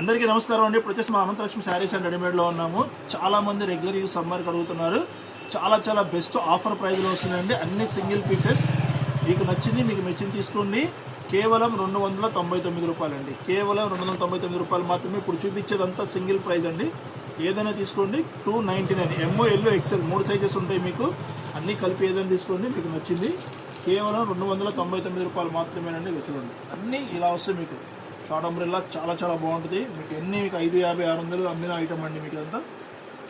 అందరికీ నమస్కారం అండి. ఇప్పుడు వచ్చేసి మా అనంతలక్ష్మి శారీస్ అండ్ రెడీమేడ్లో ఉన్నాము. చాలా మంది రెగ్యులర్ యూస్ సమ్మర్కి అడుగుతున్నారు. చాలా చాలా బెస్ట్ ఆఫర్ ప్రైజ్లో వస్తున్నాయండి. అన్ని సింగిల్ పీసెస్ మీకు నచ్చింది మీకు మెచ్చింది తీసుకోండి. కేవలం రెండు వందల తొంభై తొమ్మిది రూపాయలండి. కేవలం రెండు వందల తొంభై తొమ్మిది రూపాయలు మాత్రమే ఇప్పుడు చూపించేదంతా సింగిల్ ప్రైస్ అండి. ఏదైనా తీసుకోండి. Two ninety nine M L XL మూడు సైజెస్ ఉంటాయి మీకు. అన్నీ కలిపి ఏదైనా తీసుకోండి మీకు నచ్చింది. కేవలం రెండు వందల తొంభై తొమ్మిది రూపాయలు మాత్రమేనండి. ఇవి చూడండి. అన్నీ ఇలా వస్తాయి మీకు. షార్ట్ అంబ్రెల్లా చాలా చాలా బాగుంటుంది. మీకు ఎన్ని మీకు ఐదు యాభై ఆరు వందలు అమ్మిన ఐటమ్ అండి మీకు అంతా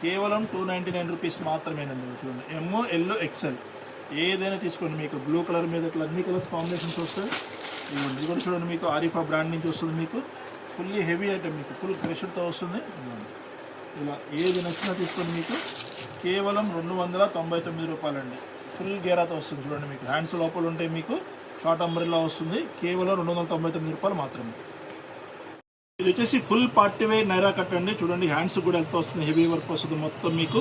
కేవలం టూ నైంటీ నైన్ రూపీస్ మాత్రమేనండి చూడండి. ఎంఓ ఎల్లో ఎక్సెల్ ఏదైనా తీసుకోండి మీకు. బ్లూ కలర్ మీద ఇట్లా అన్ని కలర్స్ కాంబినేషన్స్ వస్తాయి. ఇవ్వండి. ఇది కూడా చూడండి మీకు. ఆరిఫా బ్రాండ్ నుంచి వస్తుంది మీకు. ఫుల్లీ హెవీ ఐటమ్ మీకు. ఫుల్ ప్రెషర్తో వస్తుంది. ఇలా ఏది నచ్చినా తీసుకోండి మీకు. కేవలం రెండు వందల తొంభై తొమ్మిది రూపాయలండి. ఫుల్ గేరాతో వస్తుంది చూడండి మీకు. హ్యాండ్స్ లోపల ఉంటే మీకు. షార్ట్ అంబ్రెల్లా వస్తుంది. కేవలం రెండు వందల తొంభై తొమ్మిది రూపాయలు మాత్రమే. ఇది వచ్చేసి full party wear Naira cut అండి. చూడండి హ్యాండ్స్ కూడా ఎంత వస్తుంది హెవీ వర్క్ వస్తుంది మొత్తం మీకు.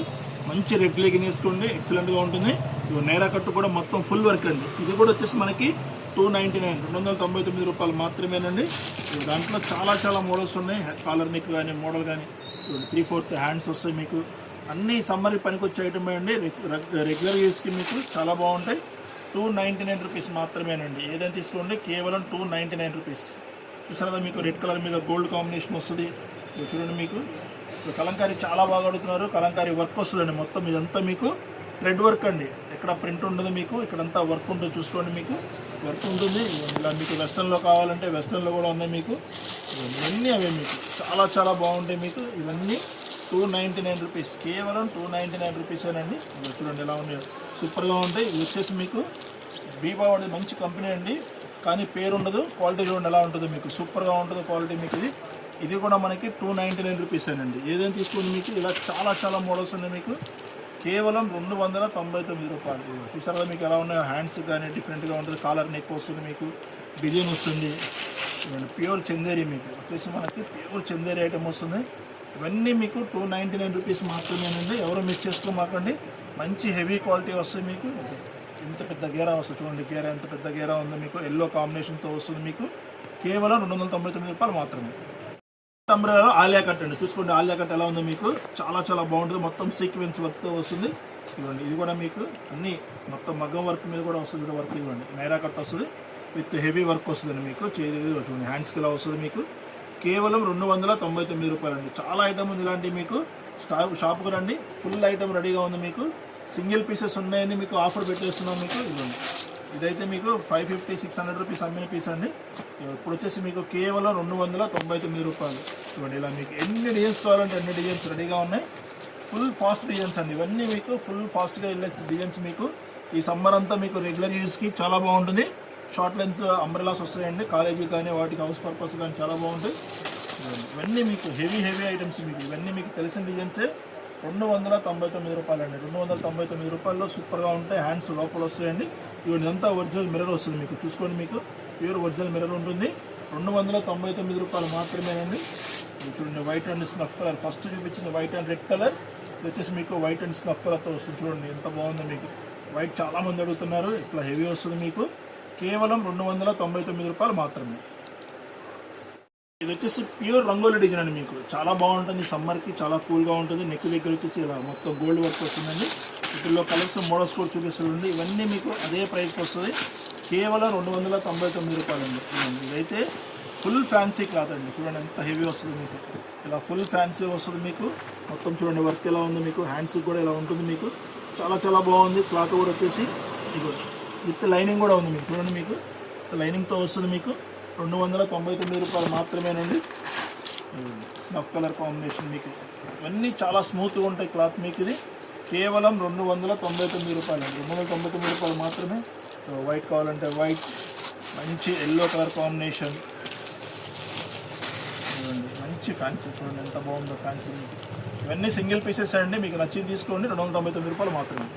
మంచి రెడ్ లెగిన్ వేసుకోండి. ఎక్సలెంట్గా ఉంటుంది. ఇవి నైరా కట్ కూడా మొత్తం ఫుల్ వర్క్ అండి. ఇది కూడా వచ్చేసి మనకి టూ నైంటీ నైన్ రెండు వందల తొంభై తొమ్మిది రూపాయలు మాత్రమేనండి. దాంట్లో చాలా చాలా మోడల్స్ ఉన్నాయి. కాలర్ నెక్ కానీ మోడల్ కానీ త్రీ ఫోర్త్ హ్యాండ్స్ వస్తాయి మీకు. అన్ని సమ్మర్ పనికొచ్చే ఐటమే అండి. రెగ్యులర్ యూస్కి మీకు చాలా బాగుంటాయి. టూ నైంటీ నైన్ రూపీస్ మాత్రమేనండి. ఏదైనా తీసుకోండి. కేవలం టూ నైంటీ నైన్ రూపీస్ చూసారా మీకు రెడ్ కలర్ మీద గోల్డ్ కాంబినేషన్ వస్తుంది. చూడండి మీకు. కలంకారీ చాలా బాగా అడుగుతున్నారు. కలంకారీ వర్క్ వస్తుందండి మొత్తం. ఇదంతా మీకు థ్రెడ్ వర్క్ అండి. ఎక్కడ ప్రింట్ ఉండదు మీకు. ఇక్కడంతా వర్క్ ఉంటుంది చూసుకోండి మీకు. వర్క్ ఉంటుంది. ఇలా మీకు వెస్టర్న్లో కావాలంటే వెస్టర్న్లో కూడా ఉన్నాయి మీకు. ఇవన్నీ అవే మీకు. చాలా చాలా బాగుంటాయి మీకు. ఇవన్నీ టూ నైంటీ నైన్ రూపీస్ కేవలం టూ నైంటీ నైన్ రూపీసేనండి చూడండి ఎలా ఉన్నాయి. సూపర్గా ఉంటాయి. ఇది వచ్చేసి మీకు బీబావాడి మంచి కంపెనీ అండి. కానీ పేరు ఉండదు క్వాలిటీ చూడండి ఎలా ఉంటుందో మీకు. సూపర్గా ఉంటుంది క్వాలిటీ మీకు ఇది. ఇది కూడా మనకి టూ నైంటీ నైన్ రూపీస్ అండి. ఏదైనా తీసుకుని మీకు ఇలా చాలా చాలా మోడల్స్ ఉన్నాయి మీకు. కేవలం రెండు వందల తొంభై తొమ్మిది రూపాయలు. చూసారా మీకు ఎలా ఉన్నాయో? హ్యాండ్స్ కానీ డిఫరెంట్గా ఉంటుంది. కాలర్ నెక్ వస్తుంది మీకు. డిజైన్ వస్తుంది. ప్యూర్ చందేరి మీకు. వచ్చేసి మనకి ప్యూర్ చందేరి ఐటమ్ వస్తుంది. ఇవన్నీ మీకు టూ నైంటీ నైన్ రూపీస్ మాత్రమేనండి. ఎవరు మిస్ చేసుకోమాకండి. మంచి హెవీ క్వాలిటీ వస్తుంది మీకు. ఇంత పెద్ద గేరా వస్తుంది చూడండి గేరా ఎంత పెద్ద గేరా ఉందో మీకు ఎల్లో కాంబినేషన్తో వస్తుంది మీకు. కేవలం రెండు వందల తొంభై తొమ్మిది రూపాయలు మాత్రమే. అంబ్రెలా ఆలియా కట్ అండి. చూసుకోండి ఆలియా కట్ ఎలా ఉందో మీకు. చాలా చాలా బాగుంటుంది. మొత్తం సీక్వెన్స్ వర్క్తో వస్తుంది. ఇవ్వండి ఇది కూడా మీకు అన్ని మొత్తం మగ్గం వర్క్ మీద కూడా వస్తుంది ఇక్కడ వర్క్ ఇవ్వండి నైరా కట్ వస్తుంది. విత్ హెవీ వర్క్ వస్తుందండి మీకు. చేతి చూడండి. హ్యాండ్స్కి ఇలా వస్తుంది మీకు. కేవలం రెండు వందల తొంభై తొమ్మిది రూపాయలు అండి చాలా ఐటమ్ ఉంది ఇలాంటి మీకు. స్టా- షాప్కి రండి. ఫుల్ ఐటమ్ రెడీగా ఉంది మీకు. సింగిల్ పీసెస్ ఉన్నాయని మీకు ఆఫర్ పెట్టేస్తున్నాం మీకు. ఇదిగోండి. ఇదైతే మీకు five fifty six hundred rupees అమ్మిన పీస్ అండి. ఇప్పుడు వచ్చేసి మీకు కేవలం రెండు వందల తొంభై తొమ్మిది రూపాయలు. చూడండి ఇలా మీకు ఎన్ని డిజైన్స్ కావాలంటే ఎన్ని డిజైన్స్ రెడీగా ఉన్నాయి. ఫుల్ ఫాస్ట్ డిజైన్స్ అండి. ఇవన్నీ మీకు ఫుల్ ఫాస్ట్గా వెళ్ళే డిజైన్స్ మీకు. ఈ సమ్మర్ అంతా మీకు రెగ్యులర్ యూస్కి చాలా బాగుంటుంది. షార్ట్ లెంత్ అంబ్రెలాస్ వస్తాయండి. కాలేజీ కానీ వాటికి హౌస్ పర్పస్ కానీ చాలా బాగుంటుంది ఇవన్నీ మీకు హెవీ హెవీ ఐటమ్స్ మీకు. ఇవన్నీ మీకు తెలిసిన డిజైన్సే రెండు వందల తొంభై తొమ్మిది రూపాయలు అండి రెండు వందల తొంభై తొమ్మిది రూపాయల్లో సూపర్గా ఉంటాయి. హ్యాండ్స్ లోపల వస్తాయండి. ఇవన్నీ అంతా ఒరిజినల్ మిర్రర్ వస్తుంది మీకు. చూసుకోండి మీకు. ప్యూర్ ఒరిజినల్ మిర్రర్ ఉంటుంది. రెండు వందల తొంభై తొమ్మిది రూపాయలు మాత్రమేనండి. చూడండి white and snuff colour first చూపించిన వైట్ అండ్ రెడ్ కలర్ ఇది వచ్చేసి మీకు వైట్ అండ్ స్నఫ్ కలర్తో వస్తుంది. చూడండి ఎంత బాగుందో మీకు. వైట్ చాలా మంది అడుగుతున్నారు. ఇట్లా హెవీ వస్తుంది మీకు. కేవలం రెండు వందల తొంభై తొమ్మిది రూపాయలు మాత్రమే. ఇది వచ్చేసి ప్యూర్ రంగోలి డిజైన్ అండి మీకు. చాలా బాగుంటుంది. సమ్మర్కి చాలా కూల్గా ఉంటుంది. నెక్ దగ్గర వచ్చేసి ఇలా మొత్తం గోల్డ్ వర్క్ వస్తుందండి. వీటిలో కలర్స్ మోడల్స్ కూడా చూపిస్తుంది ఇవన్నీ మీకు అదే ప్రైస్కి వస్తుంది. కేవలం రెండు వందల తొంభై తొమ్మిది రూపాయలు అండి ఇదైతే ఫుల్ ఫ్యాన్సీ క్లాత్ అండి. చూడండి ఎంత హెవీ వస్తుంది మీకు. ఇలా ఫుల్ ఫ్యాన్సీ వస్తుంది మీకు. మొత్తం చూడండి వర్క్ ఎలా ఉంది మీకు. హ్యాండ్స్కి కూడా ఇలా ఉంటుంది మీకు. చాలా చాలా బాగుంది. క్లాత్ కూడా వచ్చేసి మీకు విత్ లైనింగ్ కూడా ఉంది మీకు. చూడండి మీకు. లైనింగ్తో వస్తుంది మీకు. రెండు వందల తొంభై తొమ్మిది రూపాయలు మాత్రమేనండి. స్నఫ్ కలర్ కాంబినేషన్ మీకు. ఇవన్నీ చాలా స్మూత్గా ఉంటాయి క్లాత్ మీకు ఇది కేవలం రెండు వందల తొంభై తొమ్మిది రూపాయలు అండి రెండు వందల తొంభై తొమ్మిది రూపాయలు మాత్రమే. వైట్ కావాలంటే వైట్ మంచి ఎల్లో కలర్ కాంబినేషన్. చూడండి మంచి ఫ్యాన్సీ చూడండి ఎంత బాగుందో ఫ్యాన్సీ. మీకు ఇవన్నీ సింగిల్ పీసెస్ అండి. మీకు నచ్చింది తీసుకోండి. రెండు వందల తొంభై తొమ్మిది రూపాయలు మాత్రమే.